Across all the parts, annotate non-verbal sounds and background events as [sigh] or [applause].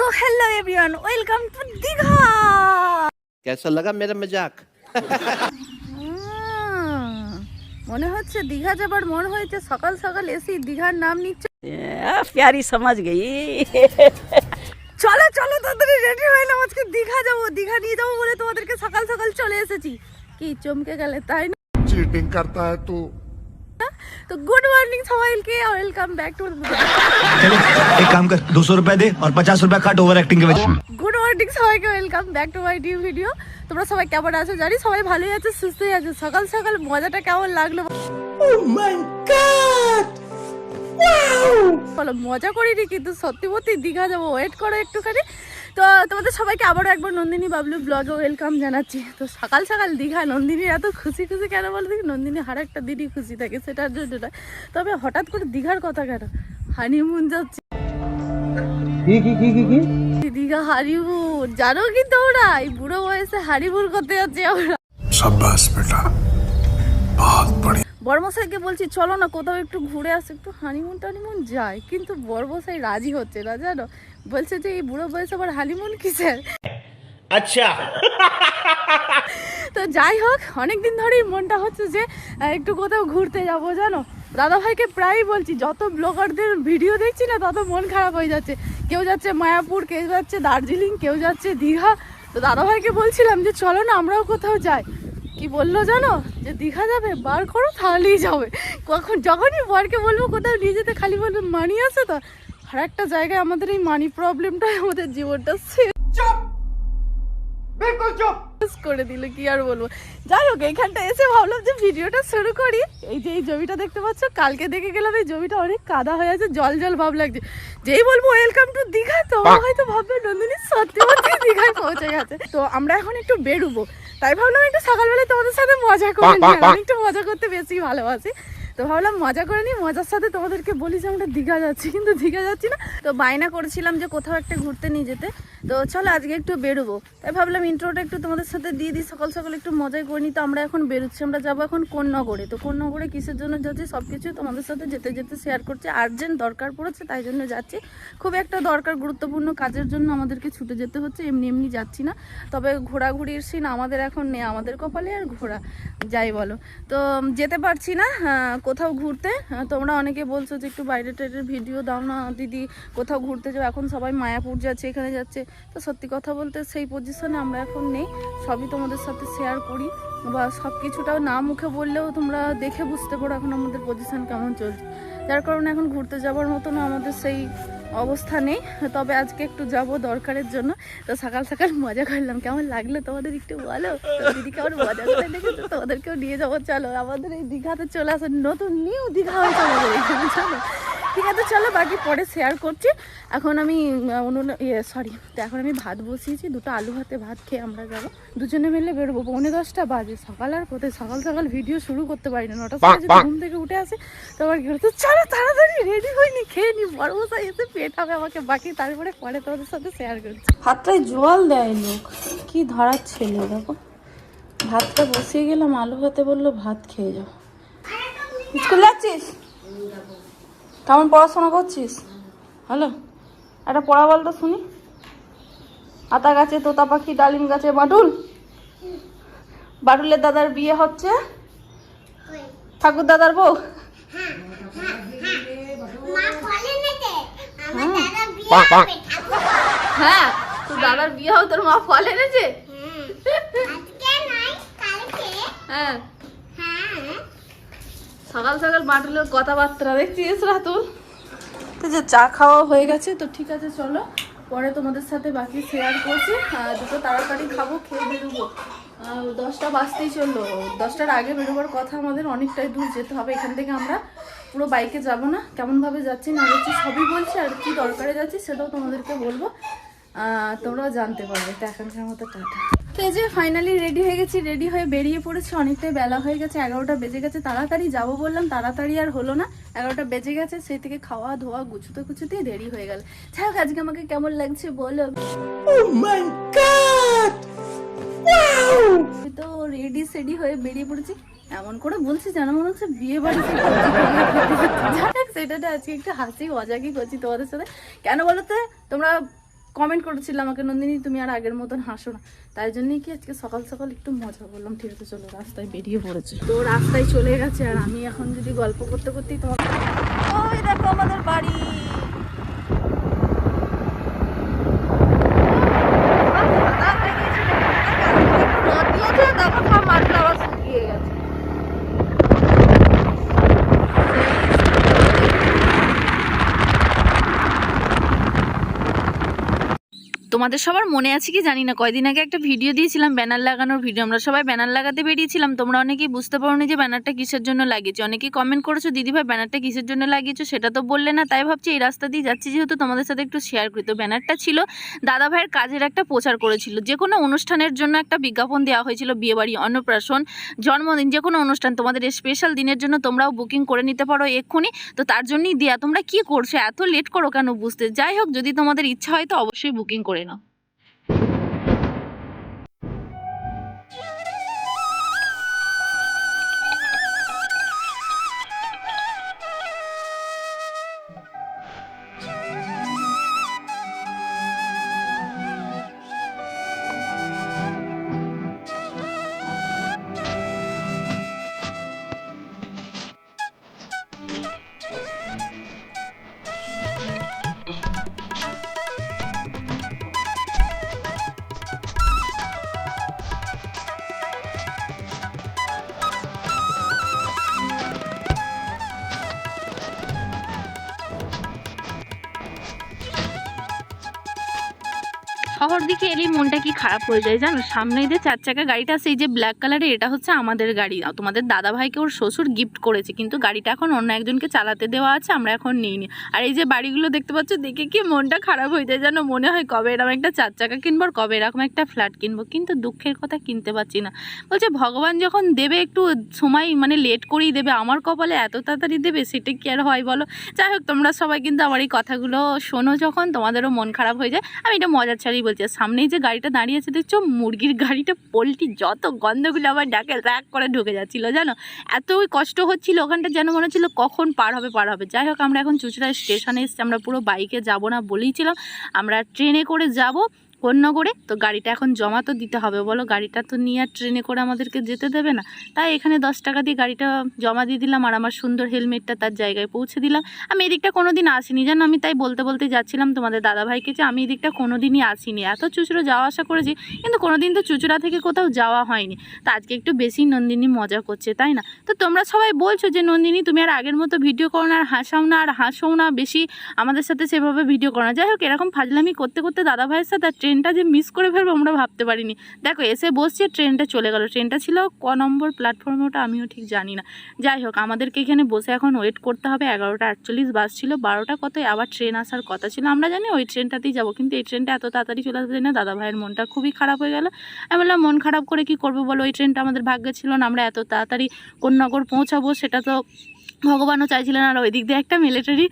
so hello everyone welcome to Digha कैसा लगा मेरा मजाक উম, মনে হচ্ছে দীঘা যাবার মন হয়েছে সকাল সকাল এসি দীঘার নাম নিচ্ছে आ, प्यारी समझ गई চলো চলো তাড়াতাড়ি রেডি হয়ে নাও আজকে দীঘা যাবো দীঘা নিয়ে যাবো বলে তোমাদেরকে সকাল সকাল চলে এসেছি কি চমকে গেলে তাই না चीटिंग करता है तू তো গুড মর্নিং সবাইকে ওয়েলকাম ব্যাক টু एक काम कर दो सौ रुपए दे और पचास रुपए काट ओवर एक्टिंग के वजह গুড মর্নিং সবাইকে welcome back to my new video তোমরা সবাই কেমন আছো জানি সবাই ভালোই আছে সুস্থই আছে সকাল সকাল মজাটা কেমন লাগলো বলো মজা করিনি কিন্তু সত্যি সত্যি দীঘা যাবো ওয়েট করো একটুখানি তো তোমাদের সবাইকে আবারও একবার নন্দিনী বাবলু ব্লগে ওয়েলকাম জানাচ্ছি। তো সকাল সকাল দীঘা নন্দিনীর এত খুশি খুশি কেন বলো দেখি? নন্দিনী হার একটা দিদি খুশি থাকে সেটার জন্য না তবে হঠাৎ করে দীঘার কথা কেন? হানিমুন যাচ্ছে। দীঘা হারিবুর জানো কি তোমরা? বুড়ো বয়সে হারিবুর করতে যাচ্ছি আমরা। সাব্বাস বেটা বহুত বলছি চলো না কোথাও একটু ঘুরে আসো একটু হানিমুন টানিমুন যায়। কিন্তু বর্মশাই রাজি হচ্ছে না জানো? বলছে যে এই বুড়ো বয়স আবার হালিমুন কি স্যার আচ্ছা। তো যাই হোক অনেকদিন ধরেই মনটা হচ্ছে যে একটু কোথাও ঘুরতে যাব জানো? দাদা ভাইকে প্রায়ই বলছি যত ব্লগারদের ভিডিও দেখছি না তত মন খারাপ হয়ে যাচ্ছে। কেউ যাচ্ছে মায়াপুর কেউ যাচ্ছে দার্জিলিং কেউ যাচ্ছে দীঘা। তো দাদা ভাইকে বলছিলাম যে চলো না আমরাও কোথাও যাই। কি বলল জানো? যে দীঘা যাবে? বার করো তাহলেই যাবে। কখন যখনই বরকে বলব কোথাও নিয়ে যেতে খালি বলব মানি আছে তো? আর একটা জায়গায় আমাদের এই মানি প্রবলেমটাই আমাদের জীবনটা করে দিল কি আর বলব? যাই হোক এসে ভাবলাম যে ভিডিওটা শুরু করি। এই যে এই জমিটা দেখতে পাচ্ছ কালকে দেখে গেলাম এই জমিটা অনেক কাদা হয়ে আছে জল জল ভাব লাগছে। যেই বলব ওয়েলকাম টু দীঘা তো হয়তো ভাববে নন্দিনী সত্যি সত্যি দীঘায় পৌঁছে গেছে। তো আমরা এখন একটু বেরোবো। তাই ভাবলাম একটু সকালবেলা তোমাদের সাথে মজা করে নিই। একটু মজা করতে বেশি ভালোবাসি। তো ভাবলাম মজা করে নিই, মজার সাথে তোমাদেরকে বলি যে আমরা দীঘা যাচ্ছি, কিন্তু দীঘা যাচ্ছি না। তো বায়না করেছিলাম যে কোথাও একটা ঘুরতে নিয়ে যেতে। তো চলো আজকে একটু বেরোবো। তাই ভাবলাম ইন্ট্রোটা একটু তোমাদের সাথে দিয়ে দিই, সকাল সকাল একটু মজাই করে নিই। তো আমরা এখন বেরোচ্ছি, আমরা যাব এখন কোন্নগরে। তো কোন্নগরে কিসের জন্য যাচ্ছি সব কিছু তোমাদের সাথে যেতে যেতে শেয়ার করছি। আর্জেন্ট দরকার পড়েছে, তাই জন্য যাচ্ছি। খুব একটা দরকার, গুরুত্বপূর্ণ কাজের জন্য আমাদেরকে ছুটে যেতে হচ্ছে, এমনি এমনি যাচ্ছি না। তবে ঘোরাঘুরির সিন আমাদের এখন নেই, আমাদের কপালে আর ঘোরা, যাই বলো। তো যেতে পারছি না কোথাও ঘুরতে তোমরা অনেকে বলছো যে একটু বাইরে টাইরের ভিডিও দাও না, দিদি কোথাও ঘুরতে যাও, এখন সবাই মায়াপুর যাচ্ছে, এখানে যাচ্ছে। তো সত্যি কথা বলতে সেই পজিশনে আমরা এখন নেই, সবই তোমাদের সাথে শেয়ার করি। বা সব কিছুটাও না মুখে বললেও তোমরা দেখে বুঝতে পারো এখন আমাদের পজিশন কেমন চলছে। যার কারণে এখন ঘুরতে যাওয়ার মতন আমাদের সেই অবস্থা নেই, তবে আজকে একটু যাব দরকারের জন্য। তো সকাল সকাল মজা করলাম। কেমন লাগল তোমাদের একটু বলো? তো দিদি কেমন মজা করে দেখেছ? তোমাদেরকেও নিয়ে যাব। চলো, আমাদের এই দীঘাতে চলে আসে। নতুন, নিউ দীঘা হয়েছে আমাদের চলো। ঠিক আছে, চলো বাকি পরে শেয়ার করছি। এখন আমি ইয়ে সরি তো এখন আমি ভাত বসিয়েছি, দুটো আলু ভাতে ভাত খেয়ে আমরা যাব। দুজনে মিলে বেরোবো, পৌনে দশটা বাজে, সকাল আর কোথায়? সকাল সকাল ভিডিও শুরু করতে পারি না নটার সময় ঘুম থেকে উঠে আসে, তো আবার কি হতো চলো তাড়াতাড়ি রেডি হয়নি খেয়ে নি বড় মশাই এসে পেট হবে আমাকে, বাকি তারপরে পরে তোমাদের সাথে শেয়ার করছি। ভাতটায় জল দেয় লোক, কি ধরার ছেলে, দেখো। ভাতটা বসিয়ে গেলাম, আলু ভাতে বলল, ভাত খেয়ে যাও। স্কুল যাচ্ছিস? কেমন পড়াশোনা করছিস? হ্যালো। একটা পড়া বল তো শুনি। আতা গাছে তোতা পাখি ডালিম গাছে বাটুল বাটুলের দাদার বিয়ে হচ্ছে? ঠাকুর দাদার বউ? হ্যাঁ তোর দাদার বিয়ে হবে তোর মা ফল এনেছে? হ্যাঁ। সকাল সকাল বাটুলের কথাবার্তা দেখছিস রাতুল? তো যে চা খাওয়া হয়ে গেছে, তো ঠিক আছে, চলো। পরে তোমাদের সাথে বাকি শেয়ার করছি। দুটো তাড়াতাড়ি খাব, খেয়ে বেরোবো। দশটা বাজতেই চলল। দশটার আগে বেরোবার কথা আমাদের অনেকটাই দূর যেতে হবে। এখান থেকে আমরা পুরো বাইকে যাব না। কেমনভাবে যাচ্ছি, না যাচ্ছি, সবই বলছি, আর কি দরকারে যাচ্ছি, সেটাও তোমাদেরকে বলব। তোমরাও জানতে পারবে। তো এখনকার মতো টাটা। তো এই যে ফাইনালি রেডি হয়ে গেছি রেডি হয়ে বেরিয়ে পড়েছি অনেকটাই বেলা হয়ে গেছে এগারোটা বেজে গেছে তাড়াতাড়ি যাব বললাম তাড়াতাড়ি আর হলো না এগারোটা বেজে গেছে সেই থেকে খাওয়া ধোয়া গুছুতে গুছুতেই দেরি হয়ে গেল। যাই হোক আজকে আমাকে কেমন লাগছে বলো? তো রেডি সেডি হয়ে বেরিয়ে পড়েছি এমন করে বলছি যেন মনে হচ্ছে বিয়ে বাড়িতে সেটাতে আজকে একটু হাসি মজাকি করছি তোমাদের সাথে। কেন বলো তো? তোমরা কমেন্ট করেছিল আমাকে, নন্দিনী, তুমি আর আগের মতন হাসো না। তাই জন্যই কি আজকে সকাল সকাল একটু মজা করলাম। ঠিক আছে, চলো, রাস্তায় বেরিয়ে পড়েছে। তো রাস্তায় চলে গেছে, আর আমি এখন যদি গল্প করতে করতেই তোমার ওই দেখো আমাদের বাড়ি রোদ দিয়েছে তারপর সব মাছটা আবার শুকিয়ে গেছে তোমাদের সবার মনে আছে কি জানি না, কয়দিন আগে একটা ভিডিও দিয়েছিলাম ব্যানার লাগানোর ভিডিও আমরা সবাই ব্যানার লাগাতে বেরিয়েছিলাম, তোমরা অনেকেই বুঝতে পারোনি যে ব্যানারটা কিসের জন্য লাগিয়েছো। অনেকেই কমেন্ট করেছ দিদিভাই ব্যানারটা কিসের জন্য লাগিয়েছো? সেটা তো বললে না, তাই ভাবছি এই রাস্তা দিয়ে যাচ্ছি, যেহেতু তোমাদের সাথে একটু শেয়ার করি। তো ব্যানারটা ছিল দাদা ভাইয়ের কাজের একটা প্রচার করেছিল। যে কোনো অনুষ্ঠানের জন্য একটা বিজ্ঞাপন দেওয়া হয়েছিল, বিয়েবাড়ি, অন্নপ্রাশন, জন্মদিন, যে কোনো অনুষ্ঠান। তোমাদের স্পেশাল দিনের জন্য তোমরাও বুকিং করে নিতে পারো এক্ষুনি। তো তার জন্যই দেয়া, তোমরা কি করছ? এত লেট করো কেন বুঝতে? যাই হোক, যদি তোমাদের ইচ্ছা হয় তো অবশ্যই বুকিং করে শহর দিকে এলেই মনটা কি খারাপ হয়ে যায় জানো? সামনে যে চার চাকা গাড়িটা আছে, এই যে ব্ল্যাক কালারের এটা হচ্ছে আমাদের গাড়ি। তোমাদের দাদা ভাইকে ওর শ্বশুর গিফট করেছে। কিন্তু গাড়িটা এখন অন্য একজনকে চালাতে দেওয়া আছে, আমরা এখন নিইনি। আর এই যে বাড়িগুলো দেখতে পাচ্ছ, দেখে কি মনটা খারাপ হয়ে যায় জানো? মনে হয় কবে এরকম একটা চার চাকা কিনবো আর কবে এরকম একটা ফ্ল্যাট কিনবো। কিন্তু দুঃখের কথা কিনতে পারছি না। বলছে, ভগবান যখন দেবে, একটু সময় মানে লেট করেই দেবে। আমার কপালে এত তাড়াতাড়ি দেবে, সেটা কি আর হয় বলো? যাই হোক, তোমরা সবাই কিন্তু আমার এই কথাগুলো শোনো যখন, তোমাদেরও মন খারাপ হয়ে যায়। আমি এটা মজার ছাড়িই বলছি, সামনেই যে গাড়িটা দাঁড়িয়ে আছে, দেখছ? মুরগির গাড়িটা পোলট্রি যত গন্ধগুলো আবার ডাকে, র্যাক করে ঢুকে যাচ্ছিল, জানো? এতই কষ্ট হচ্ছিল ওখানটা যেন মনে হচ্ছিল কখন পার হবে পার হবে। যাই হোক, আমরা এখন চুচড়া স্টেশনে এসছি, আমরা পুরো বাইকে যাব না বলেইছিলাম আমরা ট্রেনে করে যাব কোন্নগরে তো গাড়িটা এখন জমা তো দিতে হবে। বলো, গাড়িটা তো নিয়ে আর ট্রেনে করে আমাদেরকে যেতে দেবে না। তাই এখানে দশ টাকা দিয়ে গাড়িটা জমা দিয়ে দিলাম আর আমার সুন্দর হেলমেটটা তার জায়গায় পৌঁছে দিলাম। আমি এদিকটা কোনো দিন আসিনি, জানো? আমি তাই বলতে বলতে যাচ্ছিলাম তোমাদের দাদাভাইকে যে আমি এদিকটা কোনো দিনই আসিনি। এত চুচুড়ো যাওয়া আসা করেছি, কিন্তু কোনো দিন তো চুচুড়া থেকে কোথাও যাওয়া হয়নি। তো আজকে একটু বেশি নন্দিনী মজা করছে, তাই না? তো তোমরা সবাই বলছো যে, নন্দিনী, তুমি আর আগের মতো ভিডিও করো না, আর হাসাও না, আর হাসও না বেশি। আমাদের সাথে সেভাবে ভিডিও করো না। যাই হোক, এরকম ফাজলামি করতে করতে দাদাভাইয়ের সাথে আর ট্রেনটা যে মিস করে ফেলব আমরা ভাবতে পারিনি। দেখো, এসে বসছে ট্রেনটা চলে গেল। ট্রেনটা ছিল ক নম্বর প্ল্যাটফর্মে ওটা আমিও ঠিক জানি না। যাই হোক, আমাদেরকে এখানে বসে এখন ওয়েট করতে হবে। এগারোটা আটচল্লিশ বাস ছিল, বারোটা কত? আবার ট্রেন আসার কথা ছিল। আমরা জানি ওই ট্রেনটাতেই যাব, কিন্তু এই ট্রেনটা এত তাড়াতাড়ি চলে আসবে না। দাদা ভাইয়ের মনটা খুবই খারাপ হয়ে গেল। আমি বললাম, মন খারাপ করে কি করব বলো? ওই ট্রেনটা আমাদের ভাগ্যে ছিল না। আমরা এত তাড়াতাড়ি কোন নগর পৌঁছাবো, সেটা তো ভগবানও চাইছিলেন আর ওই দিক দিয়ে একটা মিলিটারি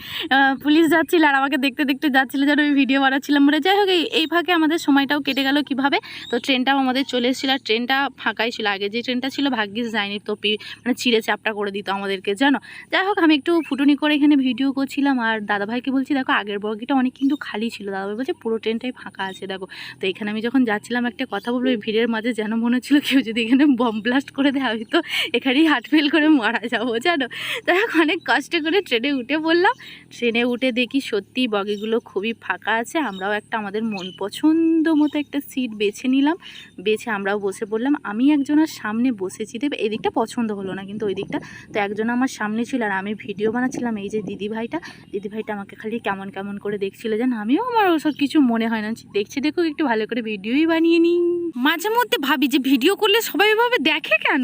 পুলিশ যাচ্ছিল আর আমাকে দেখতে দেখতে যাচ্ছিল যেন আমি ভিডিও বানাচ্ছিলাম বলে। যাই হোক, এই ফাঁকে আমাদের সময়টাও কেটে গেল কীভাবে? তো ট্রেনটাও আমাদের চলে এসেছিল আর ট্রেনটা ফাঁকাই ছিল। আগে যে ট্রেনটা ছিল ভাগ্যিস যায়নি তো পি- মানে ছিঁড়ে চাপটা করে দিত আমাদেরকে, জানো? যাই হোক, আমি একটু ফুটুনি করে এখানে ভিডিও করছিলাম আর দাদাভাইকে বলছি, দেখো, আগের বগিটা অনেক কিন্তু খালি ছিল। দাদাভাই বলছে, পুরো ট্রেনটাই ফাঁকা আছে, দেখো। তো এখানে আমি যখন যাচ্ছিলাম, একটা কথা বলব ওই ভিড়ের মাঝে যেন মনে হচ্ছিল কেউ যদি এখানে বম ব্লাস্ট করে দেয় আমি তো এখানেই হার্ট ফেল করে মারা যাব, জানো? যাই হোক অনেক কষ্ট করে ট্রেনে উঠে পড়লাম। ট্রেনে উঠে দেখি সত্যি বগিগুলো খুবই ফাঁকা আছে। আমরাও একটা আমাদের মন পছন্দ মতো একটা সিট বেছে নিলাম। বেছে আমরাও বসে পড়লাম। আমি একজনের সামনে বসেছি। দেবে এদিকটা পছন্দ হলো না কিন্তু ওই দিকটা তো একজন আমার সামনে ছিল আর আমি ভিডিও বানাচ্ছিলাম এই যে দিদি ভাইটা দিদি ভাইটা আমাকে খালি কেমন কেমন করে দেখছিল যেন আমিও আমার ওসব কিছু মনে হয় না। দেখছি দেখো একটু ভালো করে ভিডিওই বানিয়ে নিই। মাঝে মধ্যে ভাবি যে ভিডিও করলে সবাই এভাবে দেখে কেন?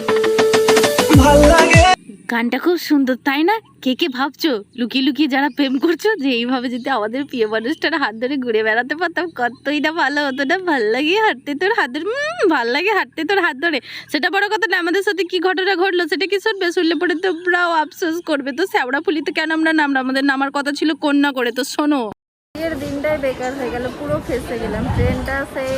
গানটা খুব সুন্দর, তাই না? কে কে ভাবছ? লুকিয়ে লুকিয়ে যারা প্রেম করছ, যে এইভাবে যদি আমাদের প্রিয় মানুষটার হাত ধরে ঘুরে বেড়াতে পারতাম কতই না ভালো হতো না? ভালো লাগে হাঁটতে তোর হাত ধরে ভালো লাগে হাঁটতে তোর হাত ধরে। সেটা বড় কথা না, আমাদের সাথে কি ঘটনা ঘটলো সেটা কি শুনবে? শুনলে পরে তোমরাও আফসোস করবে। তো শ্যাওড়া ফুলিতে কেন আমরা নামরা আমাদের নামার কথা ছিল কন্যা করে, তো শোনো। বিয়ের দিনটাই বেকার হয়ে গেল, পুরো ফেসে গেলাম। ট্রেনটা সেই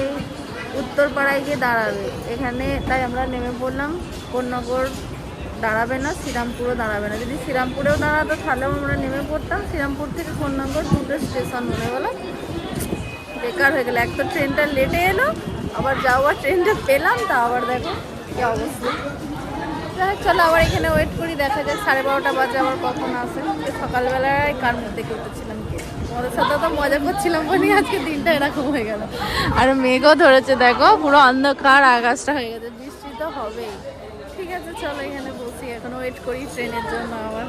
উত্তরপাড়ায় গিয়ে দাঁড়াবে। এখানে তাই আমরা নেমে পড়লাম কোন্নগর দাঁড়াবে না, শ্রীরামপুরও দাঁড়াবে না। যদি শ্রীরামপুরেও দাঁড়াতো তাহলেও আমরা নেমে পড়তাম। শ্রীরামপুর থেকে ফোন নম্বর দুটো স্টেশন হয়ে গেলো। বেকার হয়ে গেলো। এক তো ট্রেনটা লেটে এলো, আবার যাওয়ার ট্রেনটা পেলাম, তা আবার দেখো কি অবস্থা। চলো আবার এখানে ওয়েট করি, দেখা যাক সাড়ে বারোটা বাজে আবার কখন আসে। সকালবেলায় কার মধ্যে দেখে উঠেছিলাম কে? তোমাদের সাথে তো মজা করছিলাম, বলি আজকে দিনটা এরকম হয়ে গেল। আর মেঘও ধরেছে, দেখো, পুরো অন্ধকার, আকাশটা হয়ে গেছে। বৃষ্টি তো হবেই। আছে চলো এখানে বসি। এখন ওয়েট করি ট্রেনের জন্য আবার।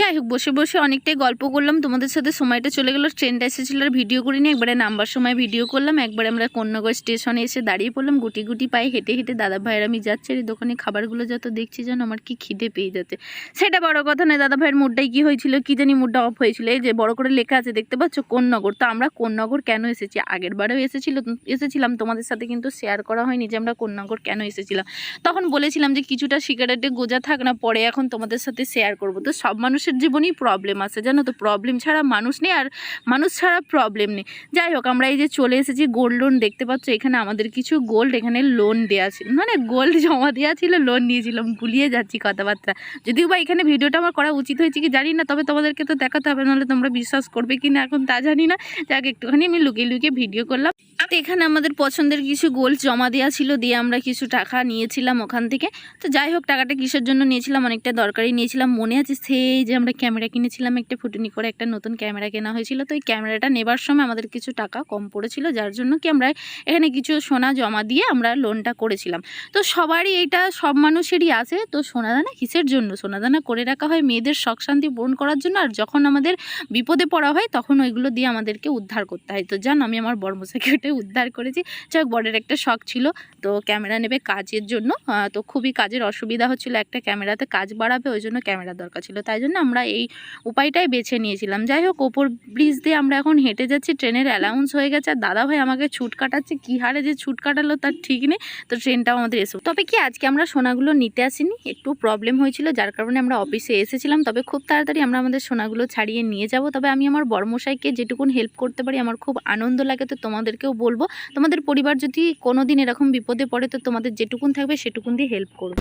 যাই হোক, বসে বসে অনেকটাই গল্প করলাম। তোমাদের সাথে সময়টা চলে গেলো ট্রেনটা এসেছিল আর ভিডিও করিনি। একবারে নাম্বার সময় ভিডিও করলাম। একবারে আমরা কন্যাগড় স্টেশনে এসে দাঁড়িয়ে পড়লাম। গুটি গুটি পায়ে হেঁটে হেঁটে দাদা ভাইয়ের আমি যাচ্ছি আর এই দোকানে খাবারগুলো যত দেখছি যেন আমার কি খিদে পেয়ে যাচ্ছে। সেটা বড় কথা নয় দাদা ভাইয়ের মুডটাই কী হয়েছিল, কী জানি মুডটা অফ হয়েছিল। এই যে বড় করে লেখা আছে, দেখতে পাচ্ছ? কোন্নগর তো আমরা কোন্নগর কেন এসেছি? আগের বারেও এসেছিল এসেছিলাম। তোমাদের সাথে কিন্তু শেয়ার করা হয়নি যে আমরা কোন্নগর কেন এসেছিলাম। তখন বলেছিলাম যে কিছুটা সিগারেটে গোজা থাক না, পরে এখন তোমাদের সাথে শেয়ার করব। তো সব মানুষের জীবনেই প্রবলেম আছে, জানো তো? প্রবলেম ছাড়া মানুষ নেই আর মানুষ ছাড়া প্রবলেম নেই। যাই হোক, আমরা এই যে চলে এসেছি গোল্ড লোন দেখতে পাচ্ছ এখানে আমাদের কিছু গোল্ড এখানে লোন দেওয়া ছিল মানে গোল্ড জমা দেওয়া ছিল লোন নিয়েছিলাম, ভুলিয়ে যাচ্ছি কথাবার্তা। যদিও বা এখানে ভিডিওটা আমার করা উচিত হয়েছে কি জানি না, তবে তোমাদেরকে তো দেখাতে হবে, নাহলে তোমরা বিশ্বাস করবে কি না এখন তা জানি না। যাক, একটুখানি আমি লুকিয়ে লুকিয়ে ভিডিও করলাম। তো এখানে আমাদের পছন্দের কিছু গোল্ড জমা দেওয়া ছিল, দিয়ে আমরা কিছু টাকা নিয়েছিলাম ওখান থেকে। তো যাই হোক, টাকাটা কিসের জন্য নিয়েছিলাম? অনেকটা দরকারি নিয়েছিলাম। মনে আছে সেই যে আমরা ক্যামেরা কিনেছিলাম একটা ফুটুনি করে একটা নতুন ক্যামেরা কেনা হয়েছিল। তো এই ক্যামেরাটা নেবার সময় আমাদের কিছু টাকা কম পড়েছিল, যার জন্য কি আমরা এখানে কিছু সোনা জমা দিয়ে আমরা লোনটা করেছিলাম। তো সবারই এটা, সব মানুষেরই আছে। তো সোনাদানা কিসের জন্য? সোনাদানা করে রাখা হয় মেয়েদের শখ শান্তি পূরণ করার জন্য, আর যখন আমাদের বিপদে পড়া হয় তখন ওইগুলো দিয়ে আমাদেরকে উদ্ধার করতে হয়। তো জান, আমি আমার বর্মশাকে ওটাই উদ্ধার করেছি। যাক বড়ের একটা শখ ছিল। তো ক্যামেরা নেবে কাজের জন্য। তো খুবই কাজের অসুবিধা হচ্ছিল। একটা ক্যামেরাতে কাজ বাড়াবে, ওই জন্য ক্যামেরা দরকার ছিল। তাই জন্য আমরা এই উপায়টাই বেছে নিয়েছিলাম। যাই হোক, ওপর ব্রিজ দিয়ে আমরা এখন হেঁটে যাচ্ছি, ট্রেনের অ্যালাউন্স হয়ে গেছে। আর দাদাভাই আমাকে ছুট কাটাচ্ছে, কী হারে যে ছুট কাটালো তার ঠিক নেই। তো ট্রেনটাও আমাদের এসে তবে কি আজকে আমরা সোনাগুলো নিতে আসিনি? একটু প্রবলেম হয়েছিল, যার কারণে আমরা অফিসে এসেছিলাম। তবে খুব তাড়াতাড়ি আমরা আমাদের সোনাগুলো ছাড়িয়ে নিয়ে যাব। তবে আমি আমার বর্মশাইকে যেটুকুন হেল্প করতে পারি, আমার খুব আনন্দ লাগে তো তোমাদেরকেও বলব। তোমাদের পরিবার যদি কোনো দিন এরকম বিপদে পড়ে, তো তোমাদের যেটুকুন থাকবে, সেটুকুন দিয়ে হেল্প করব।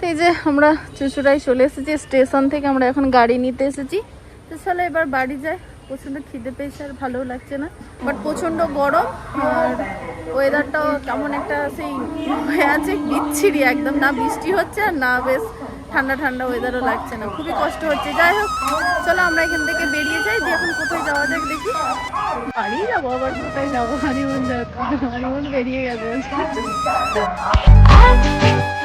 তো এই যে আমরা চুচুড়ায় চলে এসেছি স্টেশন থেকে আমরা এখন গাড়ি নিতে এসেছি। তো চলো এবার বাড়ি যাই। প্রচণ্ড খিদে পেয়েছে আর ভালোও লাগছে না। বাট প্রচণ্ড গরম আর ওয়েদারটাও কেমন একটা সেই হয়ে আছে বিচ্ছিরি একদম। না বৃষ্টি হচ্ছে আর না বেশ ঠান্ডা ঠান্ডা ওয়েদারও লাগছে না। খুবই কষ্ট হচ্ছে। যাই হোক চলো আমরা এখান থেকে বেরিয়ে যাই। দিয়ে এখন কোথায় যাওয়া যাক দেখি। বাড়ি যাব আবার কোথায় যাব? হানিমুন যাব হানিমুন বেরিয়ে গেছে। [laughs]